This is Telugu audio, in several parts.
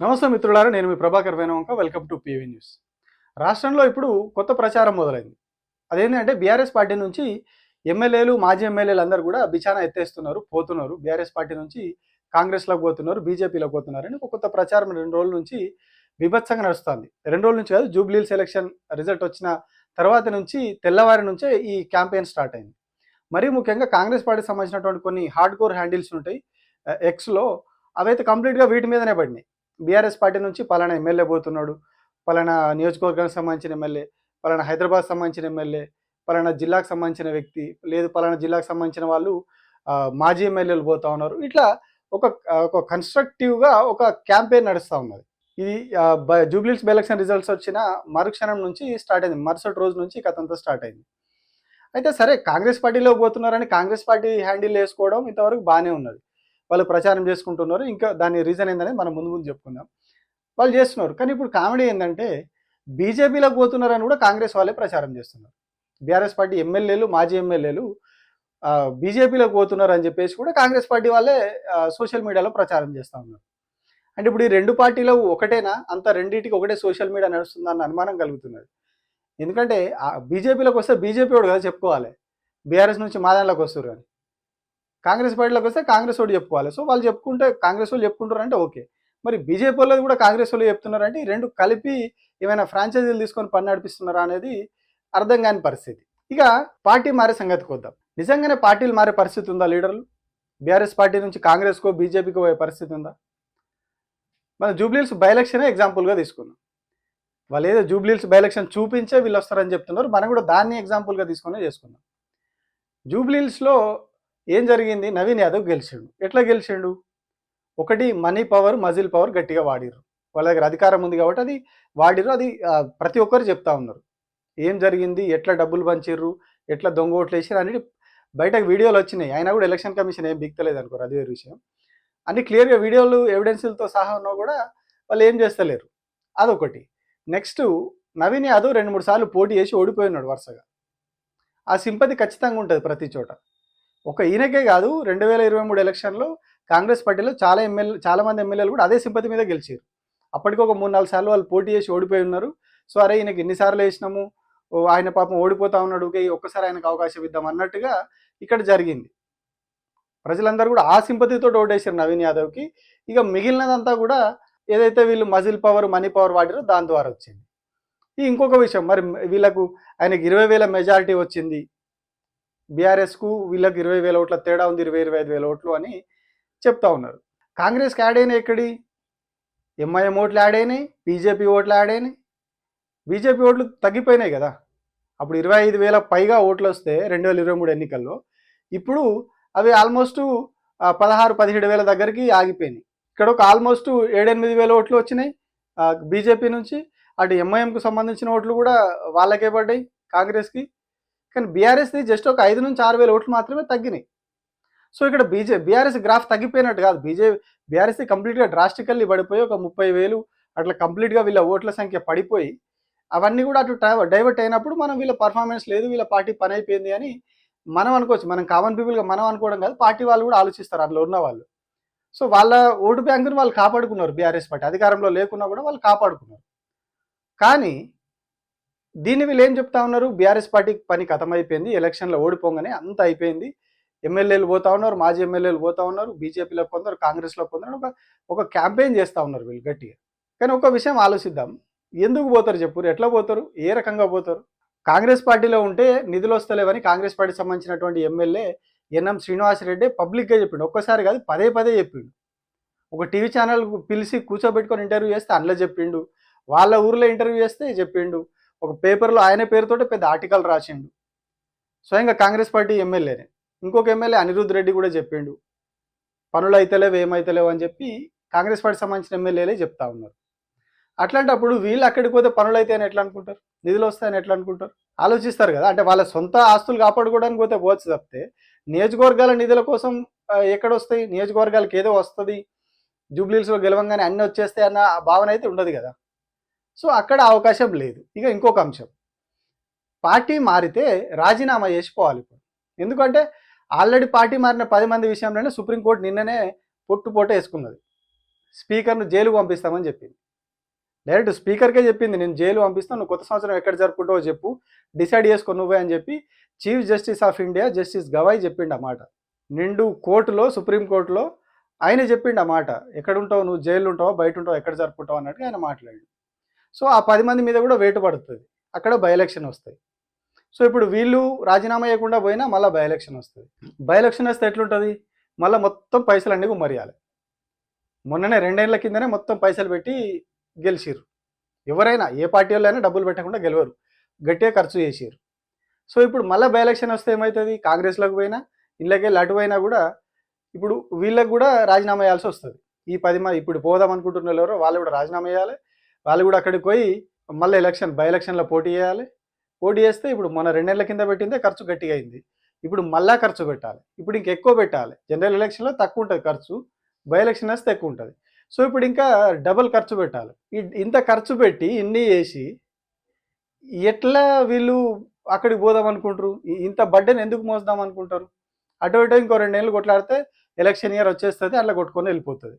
నమస్తే మిత్రులారా నేను మీ Prabhakar Veenavanka. Welcome to PV news రాష్ట్రంలో ఇప్పుడు కొత్త ప్రచారం మొదలైంది. అదేంటంటే బీఆర్ఎస్ పార్టీ నుంచి ఎమ్మెల్యేలు మాజీ ఎమ్మెల్యేలు అందరూ కూడా బిచానా ఎత్తేస్తున్నారు పోతున్నారు. బీఆర్ఎస్ పార్టీ నుంచి కాంగ్రెస్లోకి పోతున్నారు బీజేపీలోకి పోతున్నారు అని ఒక కొత్త ప్రచారం రెండు రోజుల నుంచి విభత్సంగా నడుస్తుంది. రెండు రోజుల నుంచి కాదు జూబ్లీల్ సెలక్షన్ రిజల్ట్ వచ్చిన తర్వాత నుంచి తెల్లవారి నుంచే ఈ క్యాంపెయిన్ స్టార్ట్ అయింది. మరీ ముఖ్యంగా కాంగ్రెస్ పార్టీకి సంబంధించినటువంటి కొన్ని హార్డ్ కోర్ హ్యాండిల్స్ ఉంటాయి ఎక్స్లో అవైతే కంప్లీట్గా వీటి మీదనే పడినాయి. బీఆర్ఎస్ పార్టీ నుంచి పలానా ఎమ్మెల్యే పోతున్నాడు పలానా నియోజకవర్గానికి సంబంధించిన ఎమ్మెల్యే పలానా హైదరాబాద్ సంబంధించిన ఎమ్మెల్యే పలానా జిల్లాకు సంబంధించిన వ్యక్తి లేదు పలానా జిల్లాకు సంబంధించిన వాళ్ళు మాజీ ఎమ్మెల్యేలు పోతా ఉన్నారు. ఇట్లా ఒక ఒక కన్స్ట్రక్టివ్గా ఒక క్యాంపెయిన్ నడుస్తూ ఉన్నది. ఇది జూబ్లీస్ ఎలక్షన్ రిజల్ట్స్ వచ్చిన మరుక్షణం నుంచి స్టార్ట్ అయింది. మరుసటి రోజు నుంచి కథంతా స్టార్ట్ అయింది. అయితే సరే కాంగ్రెస్ పార్టీలో పోతున్నారని కాంగ్రెస్ పార్టీ హ్యాండిల్ వేసుకోవడం ఇంతవరకు బాగానే ఉన్నది. వాళ్ళు ప్రచారం చేసుకుంటున్నారు. ఇంకా దాని రీజన్ ఏందనేది మనం ముందు ముందు చెప్పుకుందాం. వాళ్ళు చేస్తున్నారు. కానీ ఇప్పుడు కామెడీ ఏంటంటే బీజేపీలోకి పోతున్నారని కూడా కాంగ్రెస్ వాళ్ళే ప్రచారం చేస్తున్నారు. బీఆర్ఎస్ పార్టీ ఎమ్మెల్యేలు మాజీ ఎమ్మెల్యేలు బీజేపీలోకి పోతున్నారు అని చెప్పేసి కూడా కాంగ్రెస్ పార్టీ వాళ్ళే సోషల్ మీడియాలో ప్రచారం చేస్తూ ఉన్నారు. అంటే ఇప్పుడు ఈ రెండు పార్టీలు ఒకటేనా? అంత రెండింటికి ఒకటే సోషల్ మీడియా నడుస్తుందన్న అనుమానం కలుగుతున్నది. ఎందుకంటే బీజేపీలోకి వస్తే బీజేపీ వాడు కదా చెప్పుకోవాలి. బీఆర్ఎస్ నుంచి మాదానిలోకి వస్తారు కానీ కాంగ్రెస్ పార్టీలోకి వస్తే కాంగ్రెస్ వాడు చెప్పుకోవాలి. సో వాళ్ళు చెప్పుకుంటే కాంగ్రెస్ వాళ్ళు చెప్పుకుంటారంటే ఓకే. మరి బీజేపీ వాళ్ళది కూడా కాంగ్రెస్ వాళ్ళు చెప్తున్నారంటే ఈ రెండు కలిపి ఏమైనా ఫ్రాంచైజీలు తీసుకొని పని నడిపిస్తున్నారా అనేది అర్థం కాని పరిస్థితి. ఇక పార్టీ మారే సంగతికి వద్దాం. నిజంగానే పార్టీలు మారే పరిస్థితి ఉందా లీడర్లు? బీఆర్ఎస్ పార్టీ నుంచి కాంగ్రెస్కో బీజేపీకో పోయే పరిస్థితి ఉందా? మన జూబ్లీస్ బై ఎలక్షనే ఎగ్జాంపుల్గా తీసుకుందాం. వాళ్ళు ఏదో జూబ్లీల్స్ బై ఎలక్షన్ చూపించే వీళ్ళు వస్తారని చెప్తున్నారు. మనం కూడా దాన్ని ఎగ్జాంపుల్గా తీసుకునే చేసుకుందాం. జూబ్లీల్స్లో ఏం జరిగింది? నవీన్ యాదవ్ గెలిచిండు. ఎట్లా గెలిచిండు? ఒకటి మనీ పవర్ మజిల్ పవర్ గట్టిగా వాడిర్రు. వాళ్ళ దగ్గర అధికారం ఉంది కాబట్టి అది వాడిర్రు. అది ప్రతి ఒక్కరు చెప్తా ఉన్నారు. ఏం జరిగింది? ఎట్లా డబ్బులు పంచిర్రు? ఎట్లా దొంగ ఓట్లు వేసారు అనేది బయటకు వీడియోలు వచ్చినాయి. అయినా కూడా ఎలక్షన్ కమిషన్ ఏం బిక్తలేదు అనుకోరు అదే విషయం. అన్ని క్లియర్గా వీడియోలు ఎవిడెన్సులతో సహా ఉన్నా కూడా వాళ్ళు ఏం చేస్తలేరు. అదొకటి. నెక్స్ట్ నవీన్ యాదవ్ రెండు మూడు సార్లు పోటీ చేసి ఓడిపోయి ఉన్నాడు వరుసగా. ఆ సింపతి ఖచ్చితంగా ఉంటుంది ప్రతి చోట. ఒక ఈయనకే కాదు రెండు వేల ఇరవై మూడు ఎలక్షన్లో కాంగ్రెస్ పార్టీలో చాలా ఎమ్మెల్యే చాలా మంది ఎమ్మెల్యేలు కూడా అదే సింపతి మీద గెలిచారు. అప్పటికి ఒక మూడు నాలుగు సార్లు వాళ్ళు పోటీ చేసి ఓడిపోయి ఉన్నారు. సో అరే ఈయనకి ఎన్నిసార్లు వేసినాము ఓ ఆయన పాపం ఓడిపోతా ఉన్నాడు ఈ ఒక్కసారి ఆయనకు అవకాశం ఇద్దాం అన్నట్టుగా ఇక్కడ జరిగింది. ప్రజలందరూ కూడా ఆ సింపతితో ఓటేశారు నవీన్ యాదవ్కి. ఇక మిగిలినదంతా కూడా ఏదైతే వీళ్ళు మజిల్ పవర్ మనీ పవర్ వాడారో దాని ద్వారా వచ్చింది. ఈ ఇంకొక విషయం మరి వీళ్ళకు ఆయనకి ఇరవై వేల మెజారిటీ వచ్చింది. బీఆర్ఎస్కు వీళ్ళకి ఇరవై వేల ఓట్ల తేడా ఉంది ఇరవై ఇరవై ఐదు వేల ఓట్లు అని చెప్తా ఉన్నారు. కాంగ్రెస్కి యాడ్ అయినాయి ఎక్కడి? ఎంఐఎం ఓట్లు యాడ్ అయినాయి బీజేపీ ఓట్లు యాడ్ అయినాయి. బీజేపీ ఓట్లు తగ్గిపోయినాయి కదా. అప్పుడు ఇరవై ఐదు వేల పైగా ఓట్లు వస్తే రెండు వేల ఇరవై మూడు ఎన్నికల్లో ఇప్పుడు అవి ఆల్మోస్ట్ పదహారు పదిహేడు వేల దగ్గరికి ఆగిపోయినాయి. ఇక్కడ ఒక ఆల్మోస్ట్ ఏడెనిమిది వేల ఓట్లు వచ్చినాయి. బీజేపీ నుంచి. అటు ఎంఐఎంకు సంబంధించిన ఓట్లు కూడా వాళ్ళకే పడ్డాయి కాంగ్రెస్కి. కానీ బీఆర్ఎస్ది జస్ట్ ఒక ఐదు నుంచి ఆరు వేల ఓట్లు మాత్రమే తగ్గినాయి. సో ఇక్కడ బీజే బీఆర్ఎస్ గ్రాఫ్ తగ్గిపోయినట్టు కాదు. బీజే బీఆర్ఎస్ది కంప్లీట్గా డ్రాస్టికల్లీ పడిపోయి ఒక ముప్పై వేలు అట్లా కంప్లీట్గా వీళ్ళ ఓట్ల సంఖ్య పడిపోయి అవన్నీ కూడా అటు డైవర్ట్ అయినప్పుడు మనం వీళ్ళ పర్ఫార్మెన్స్ లేదు వీళ్ళ పార్టీ పని అయిపోయింది అని మనం అనుకోవచ్చు. మనం కామన్ పీపుల్గా మనం అనుకోవడం కాదు పార్టీ వాళ్ళు కూడా ఆలోచిస్తారు అందులో ఉన్న వాళ్ళు సో వాళ్ళ ఓటు బ్యాంకుని వాళ్ళు కాపాడుకున్నారు బీఆర్ఎస్ పార్టీ. అధికారంలో లేకున్నా కూడా వాళ్ళు కాపాడుకున్నారు. కానీ దీన్ని వీళ్ళు ఏం చెప్తా ఉన్నారు? బీఆర్ఎస్ పార్టీకి పని అయిపోయింది ఎలక్షన్లో ఓడిపోగానే అంత అయిపోయింది. ఎమ్మెల్యేలు పోతా ఉన్నారు మాజీ ఎమ్మెల్యేలు పోతా ఉన్నారు బీజేపీలో కొందరు కాంగ్రెస్లో కొందరు ఒక ఒక క్యాంపెయిన్ చేస్తూ ఉన్నారు వీళ్ళు గట్టిగా. కానీ ఒక విషయం ఆలోచిద్దాం. ఎందుకు పోతారు చెప్పురు? ఎట్లా పోతారు? ఏ రకంగా పోతారు? కాంగ్రెస్ పార్టీలో ఉంటే నిధులు వస్తలేవని కాంగ్రెస్ పార్టీకి సంబంధించినటువంటి ఎమ్మెల్యే ఎన్ఎం శ్రీనివాసరెడ్డి పబ్లిక్గా చెప్పిండు. ఒక్కసారి కాదు పదే పదే చెప్పిండు. ఒక టీవీ ఛానల్ పిలిచి కూర్చోబెట్టుకొని ఇంటర్వ్యూ చేస్తే అందులో చెప్పిండు. వాళ్ళ ఊర్లో ఇంటర్వ్యూ చేస్తే చెప్పిండు. ఒక పేపర్లో ఆయన పేరుతోటి పెద్ద ఆర్టికల్ రాసిండు. స్వయంగా కాంగ్రెస్ పార్టీ ఎమ్మెల్యేనే. ఇంకొక ఎమ్మెల్యే అనిరుద్ రెడ్డి కూడా చెప్పిండు. పనులు అయితేలేవు ఏమైతలేవు అని చెప్పి కాంగ్రెస్ పార్టీ సంబంధించిన ఎమ్మెల్యేలే చెప్తా ఉన్నారు. అట్లాంటప్పుడు వీళ్ళు అక్కడికి పోతే పనులు అయితే అని ఎట్లా అనుకుంటారు? నిధులు వస్తాయని ఎట్లా అనుకుంటారు? ఆలోచిస్తారు కదా. అంటే వాళ్ళ సొంత ఆస్తులు కాపాడుకోవడానికి పోతే పోవచ్చు తప్పితే నియోజకవర్గాల నిధుల కోసం ఎక్కడ వస్తాయి నియోజకవర్గాలకు ఏదో వస్తుంది. జూబ్లీస్లో గెలవంగానే అన్నీ వచ్చేస్తాయి అన్న భావన అయితే ఉండదు కదా. సో అక్కడ అవకాశం లేదు. ఇక ఇంకొక అంశం. పార్టీ మారితే రాజీనామా చేసిపోవాలి ఇప్పుడు. ఎందుకంటే ఆల్రెడీ పార్టీ మారిన పది మంది విషయంలోనే సుప్రీంకోర్టు నిన్ననే పొట్టు పొట్ట వేసుకున్నది. స్పీకర్ను జైలుకు పంపిస్తామని చెప్పింది. డైరెక్ట్ స్పీకర్కే చెప్పింది. నేను జైలు పంపిస్తాను నువ్వు కొత్త సంవత్సరం ఎక్కడ జరుపుకుంటావో చెప్పు. డిసైడ్ చేసుకో నువ్వే అని చెప్పి chief justice of India justice Gavai చెప్పిండు అన్నమాట నిండు కోర్టులో సుప్రీంకోర్టులో ఆయన చెప్పిండు అన్నమాట ఎక్కడ ఉంటావు నువ్వు? జైలు ఉంటావో బయట ఉంటావు ఎక్కడ జరుపుకుంటావు? అన్నట్టుగా ఆయన మాట్లాడి సో ఆ పది మంది మీద కూడా వేటు పడుతుంది. అక్కడ బై ఎలక్షన్ వస్తాయి. సో ఇప్పుడు వీళ్ళు రాజీనామా చేయకుండా పోయినా మళ్ళీ బై ఎలక్షన్ వస్తుంది బై ఎలక్షన్ వస్తే ఎట్లుంటుంది? మళ్ళీ మొత్తం పైసలు అన్నీ గుమ్మరియాలి. మొన్ననే రెండేళ్ళ కిందనే మొత్తం పైసలు పెట్టి గెలిచిర్రు. ఎవరైనా ఏ పార్టీ వాళ్ళైనా డబ్బులు పెట్టకుండా గెలవరు. గట్టిగా ఖర్చు చేసారు సో ఇప్పుడు మళ్ళీ బై ఎలక్షన్ వస్తే ఏమవుతుంది కాంగ్రెస్లోకి పోయినా ఇళ్ళకెళ్ళి అటు పోయినా కూడా ఇప్పుడు వీళ్ళకి కూడా రాజీనామా చేయాల్సి వస్తుంది. ఈ పది మంది ఇప్పుడు పోదాం అనుకుంటున్న వాళ్ళు ఎవరో వాళ్ళు కూడా రాజీనామా చేయాలి. వాళ్ళు కూడా అక్కడికి పోయి మళ్ళీ ఎలక్షన్ బై ఎలక్షన్లో పోటీ చేయాలి. పోటీ చేస్తే ఇప్పుడు మన రెండేళ్ళ కింద పెట్టిందే ఖర్చు గట్టిగా అయింది. ఇప్పుడు మళ్ళా ఖర్చు పెట్టాలి. ఇప్పుడు ఇంక ఎక్కువ పెట్టాలి. జనరల్ ఎలక్షన్లో తక్కువ ఉంటుంది ఖర్చు. బై ఎలక్షన్ వస్తే ఎక్కువ ఉంటుంది. సో ఇప్పుడు ఇంకా డబుల్ ఖర్చు పెట్టాలి. ఇంత ఖర్చు పెట్టి ఇన్ని చేసి ఎట్లా వీళ్ళు అక్కడికి పోదాం అనుకుంటారు? ఇంత బడ్డెని ఎందుకు మోసుదాం అనుకుంటారు? అటు ఇటు ఇంకో రెండేళ్ళు కొట్లాడితే ఎలక్షన్ ఇయర్ వచ్చేస్తుంది అట్లా కొట్టుకొని వెళ్ళిపోతుంది.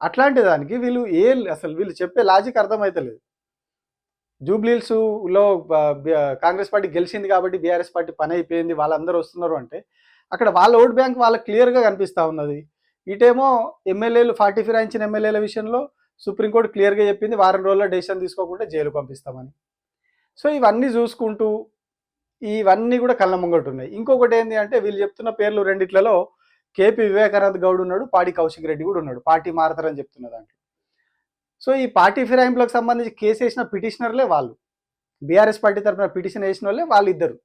అట్లాంటి దానికి వీళ్ళు ఏ అసలు వీళ్ళు చెప్పే లాజిక్ అర్థమైతలేదు జూబ్లీల్స్లో కాంగ్రెస్ పార్టీ గెలిచింది కాబట్టి బీఆర్ఎస్ పార్టీ పని అయిపోయింది వాళ్ళందరూ వస్తున్నారు అంటే అక్కడ వాళ్ళ ఓట్ బ్యాంక్ వాళ్ళకి క్లియర్గా కనిపిస్తూ ఉన్నది. ఇటేమో ఎమ్మెల్యేలు ఫార్టీ ఫిరాయించిన ఎమ్మెల్యేల విషయంలో సుప్రీంకోర్టు క్లియర్గా చెప్పింది వారం రోజుల్లో డెసిషన్ తీసుకోకుండా జైలు పంపిస్తామని. సో ఇవన్నీ చూసుకుంటూ ఇవన్నీ కూడా కళ్ళ ముంగట ఉన్నాయి. ఇంకొకటి ఏంటి అంటే వీళ్ళు చెప్తున్న పేర్లు రెండిట్లలో కేపీ వివేకానంద్ గౌడ్ ఉన్నాడు పాడి కౌశిక్ రెడ్డి కూడా ఉన్నాడు. పార్టీ మారతారని చెప్తున్న దాంట్లో. సో ఈ పార్టీ ఫిరాయింపులకు సంబంధించి కేసు వేసిన పిటిషనర్లే వాళ్ళు. బీఆర్ఎస్ పార్టీ తరఫున పిటిషన్ వేసిన వాళ్ళే వాళ్ళిద్దరు.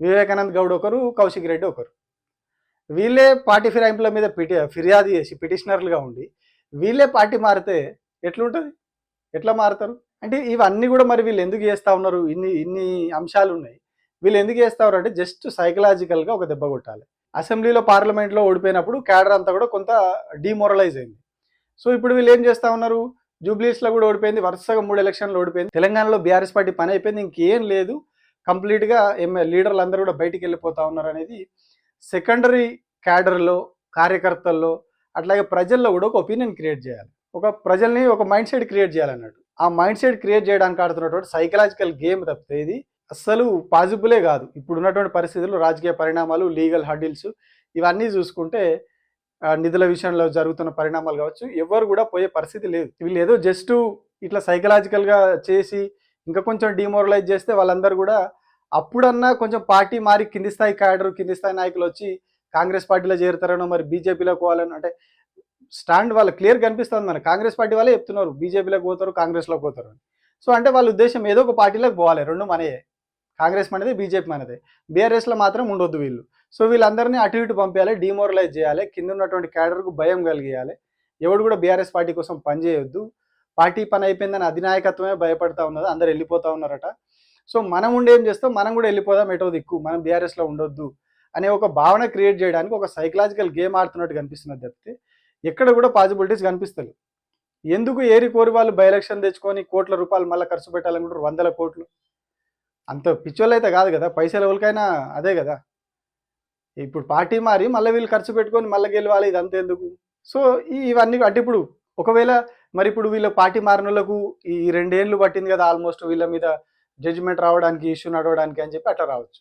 వివేకానంద్ గౌడ్ ఒకరు కౌశిక్ రెడ్డి ఒకరు. వీళ్ళే పార్టీ ఫిరాయింపుల మీద పిటి ఫిర్యాదు చేసి పిటిషనర్లుగా ఉండి వీళ్ళే పార్టీ మారితే ఎట్లుంటుంది? ఎట్లా మారుతారు? అంటే ఇవన్నీ కూడా మరి వీళ్ళు ఎందుకు చేస్తూ ఉన్నారు? ఇన్ని ఇన్ని అంశాలు ఉన్నాయి. వీళ్ళు ఎందుకు చేస్తారు అంటే జస్ట్ సైకలాజికల్గా ఒక దెబ్బ కొట్టాలి. అసెంబ్లీలో పార్లమెంట్లో ఓడిపోయినప్పుడు క్యాడర్ అంతా కూడా కొంత డిమోరలైజ్ అయింది. సో ఇప్పుడు వీళ్ళు ఏం చేస్తా ఉన్నారు? జూబ్లీస్లో కూడా ఓడిపోయింది వరుసగా మూడు ఎలక్షన్లు ఓడిపోయింది. తెలంగాణలో బీఆర్ఎస్ పార్టీ పని అయిపోయింది ఇంకేం లేదు. కంప్లీట్గా ఎంఏ లీడర్లు అందరూ కూడా బయటికి వెళ్ళిపోతా ఉన్నారు అనేది సెకండరీ క్యాడర్లో కార్యకర్తల్లో అట్లాగే ప్రజల్లో కూడా ఒక ఒపీనియన్ క్రియేట్ చేయాలి. ఒక ప్రజల్ని ఒక మైండ్ సెట్ క్రియేట్ చేయాలన్నట్టు. ఆ మైండ్ సెట్ క్రియేట్ చేయడానికి ఆడుతున్నటువంటి సైకలాజికల్ గేమ్ తప్పితే ఇది అస్సలు పాజిబులే కాదు. ఇప్పుడు ఉన్నటువంటి పరిస్థితులు రాజకీయ పరిణామాలు లీగల్ హడిల్స్ ఇవన్నీ చూసుకుంటే నిధుల విషయంలో జరుగుతున్న పరిణామాలు కావచ్చు ఎవరు కూడా పోయే పరిస్థితి లేదు. వీళ్ళు ఏదో జస్ట్ ఇట్లా సైకలాజికల్గా చేసి ఇంకా కొంచెం డిమోరలైజ్ చేస్తే వాళ్ళందరూ కూడా అప్పుడన్నా కొంచెం పార్టీ మారి కింది స్థాయి క్యాడర్ కింది స్థాయి నాయకులు వచ్చి కాంగ్రెస్ పార్టీలో చేరుతారనో మరి బీజేపీలో పోవాలని అంటే స్టాండ్ వాళ్ళ క్లియర్ కనిపిస్తుంది మన కాంగ్రెస్ పార్టీ వాళ్ళే చెప్తున్నారు. బీజేపీలోకి పోతారు కాంగ్రెస్లోకి పోతారు అని. సో అంటే వాళ్ళ ఉద్దేశం ఏదో ఒక పార్టీలోకి పోవాలి. రెండు మనయే. కాంగ్రెస్ మనదే బీజేపీ మనదే. బీఆర్ఎస్లో మాత్రం ఉండొద్దు వీళ్ళు. సో వీళ్ళందరినీ అటు ఇటు పంపించాలి డిమోరలైజ్ చేయాలి కింద ఉన్నటువంటి క్యాడర్కు భయం కలిగియాలి. ఎవడు కూడా బీఆర్ఎస్ పార్టీ కోసం పనిచేయొద్దు పార్టీ పని అయిపోయిందని అధినాయకత్వమే భయపడతా ఉన్నది. అందరు వెళ్ళిపోతా ఉన్నారట. సో మనం ఉండేం ఏం చేస్తాం? మనం కూడా వెళ్ళిపోదాం ఎటో దిక్కు. మనం బీఆర్ఎస్లో ఉండొద్దు అనే ఒక భావన క్రియేట్ చేయడానికి ఒక సైకలాజికల్ గేమ్ ఆడుతున్నట్టు కనిపిస్తున్నది తప్పితే ఎక్కడ కూడా పాసిబిలిటీస్ కనిపిస్తలేవు. ఎందుకు ఏరి కోరి వాళ్ళు బై ఎలక్షన్ తెచ్చుకొని కోట్ల రూపాయలు మళ్ళీ ఖర్చు పెట్టాలనుకుంటారు? వందల కోట్లు. అంత పిచ్చోళ్ళు అయితే కాదు కదా పైసలు ఎవరికైనా అదే కదా. ఇప్పుడు పార్టీ మారి మళ్ళీ వీళ్ళు ఖర్చు పెట్టుకొని మళ్ళీ గెలవాలి ఇది ఎందుకు? సో ఇవన్నీ అంటే ఇప్పుడు ఒకవేళ మరి ఇప్పుడు వీళ్ళ పార్టీ మారినలకు ఈ రెండేళ్ళు పట్టింది కదా ఆల్మోస్ట్ వీళ్ళ మీద జడ్జిమెంట్ రావడానికి ఇష్యూ నడవడానికి అని చెప్పి అట్లా రావచ్చు.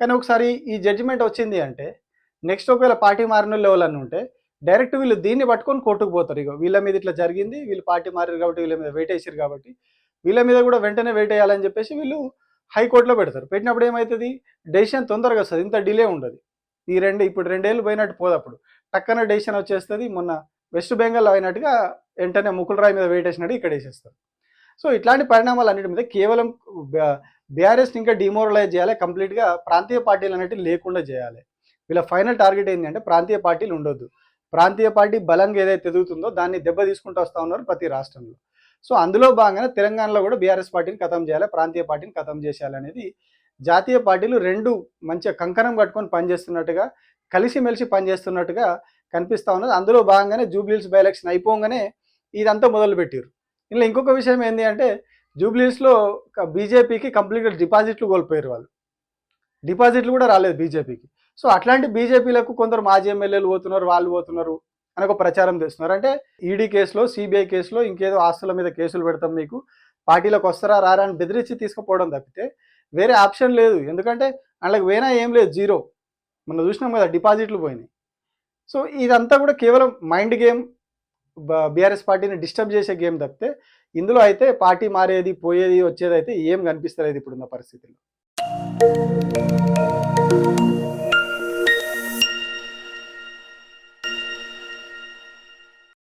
కానీ ఒకసారి ఈ జడ్జిమెంట్ వచ్చింది అంటే నెక్స్ట్ ఒకవేళ పార్టీ మారిన వాళ్ళు ఎవరన్నా ఉంటే డైరెక్ట్ వీళ్ళు దీన్ని పట్టుకొని కోర్టుకు పోతారు. ఇక వీళ్ళ మీద ఇట్లా జరిగింది వీళ్ళు పార్టీ మారారు కాబట్టి వీళ్ళ మీద వెయిట్ వేసారు కాబట్టి వీళ్ళ మీద కూడా వెంటనే వెయిట్ వేయాలని చెప్పేసి వీళ్ళు హైకోర్టులో పెడతారు. పెట్టినప్పుడు ఏమవుతుంది డెసిషన్ తొందరగా వస్తుంది. ఇంత డిలే ఉండదు. ఈ రెండు ఇప్పుడు రెండేళ్ళు పోయినట్టు పోదు అప్పుడు. టక్కన డెసిషన్ వచ్చేస్తుంది. మొన్న వెస్ట్ బెంగాల్ అయినట్టుగా వెంటనే ముకుల్ రాయ్ మీద వెయిట్ వేసినట్టు ఇక్కడ వేసేస్తారు. సో ఇట్లాంటి పరిణామాలు అన్నిటి మీద కేవలం బీఆర్ఎస్ని ఇంకా డిమోరలైజ్ చేయాలి కంప్లీట్గా ప్రాంతీయ పార్టీలు అనేటివి లేకుండా చేయాలి. వీళ్ళ ఫైనల్ టార్గెట్ ఏంటి అంటే ప్రాంతీయ పార్టీలు ఉండొద్దు. ప్రాంతీయ పార్టీ బలంగా ఏదైతే ఎదుగుతుందో దాన్ని దెబ్బ తీసుకుంటూ వస్తూ ఉన్నారు ప్రతి రాష్ట్రంలో. సో అందులో భాగంగానే తెలంగాణలో కూడా బీఆర్ఎస్ పార్టీని ఖతం చేయాలి ప్రాంతీయ పార్టీని ఖతం చేసేయాలి అనేది జాతీయ పార్టీలు రెండు మంచిగా కంకణం కట్టుకొని పనిచేస్తున్నట్టుగా కలిసిమెలిసి పనిచేస్తున్నట్టుగా కనిపిస్తూ ఉన్నది. అందులో భాగంగానే జూబ్లీస్ బై ఎలక్షన్ అయిపోగానే ఇదంతా మొదలుపెట్టారు ఇలా ఇంకొక విషయం ఏంటి అంటే జూబ్లీస్లో బీజేపీకి కంప్లీట్గా డిపాజిట్లు కోల్పోయారు వాళ్ళు. డిపాజిట్లు కూడా రాలేదు బీజేపీకి. సో అట్లాంటి బీజేపీలకు కొందరు మాజీ ఎమ్మెల్యేలు పోతున్నారు వాళ్ళు పోతున్నారు అని ఒక ప్రచారం చేస్తున్నారు. అంటే ఈడీ కేసులో సిబిఐ కేసులో ఇంకేదో ఆస్తుల మీద కేసులు పెడతాం మీకు పార్టీలోకి వస్తారా రారా అని బెదిరించి తీసుకుపోవడం తప్పితే వేరే ఆప్షన్ లేదు. ఎందుకంటే వాళ్ళకి పోయినా ఏం లేదు జీరో. మనం చూసినాం కదా డిపాజిట్లు పోయినాయి. సో ఇదంతా కూడా కేవలం మైండ్ గేమ్ బీఆర్ఎస్ పార్టీని డిస్టర్బ్ చేసే గేమ్ తప్పితే ఇందులో అయితే పార్టీ మారేది పోయేది వచ్చేది అయితే ఏం కనిపిస్తలేదు ఇప్పుడున్న పరిస్థితుల్లో.